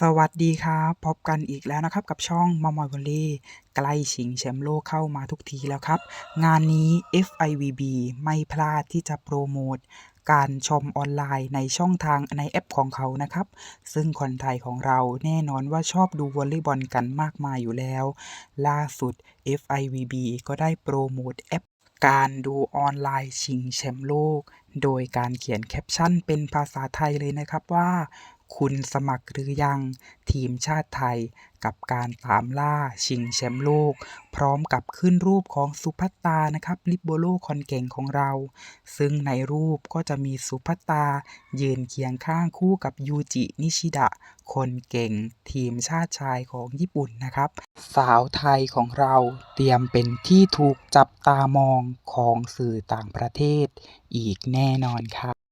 สวัสดีครับพบกันอีกแล้วนะครับ กับช่องมอมอยวอลเลย์ใกล้ชิงแชมป์โลกเข้ามาทุกทีแล้วครับ งานนี้ FIVB ไม่พลาดที่จะโปรโมทการชมออนไลน์ในช่องทางในแอปของเขานะครับ ซึ่งคนไทยของเราแน่นอนว่าชอบดูวอลเลย์บอลกันมากมายอยู่แล้ว ล่าสุด FIVB ก็ได้โปรโมทแอปการดูออนไลน์ชิงแชมป์โลก โดยการเขียนแคปชั่นเป็นภาษาไทยเลยนะครับว่า คุณสมัครหรือยัง ทีมชาติไทย กับการตามล่าชิงแชมป์โลก พร้อมกับขึ้นรูปของสุภัตตานะครับ ลิโบโลคนเก่งของเรา ซึ่งในรูปก็จะมีสุภัตตา ยืนเคียงข้างคู่กับยูจินิชิดะ คนเก่ง ทีมชาติชายของญี่ปุ่นนะครับ สาวไทยของเราเตรียมเป็นที่ถูกจับตามองของสื่อต่างประเทศ อีกแน่นอนครับ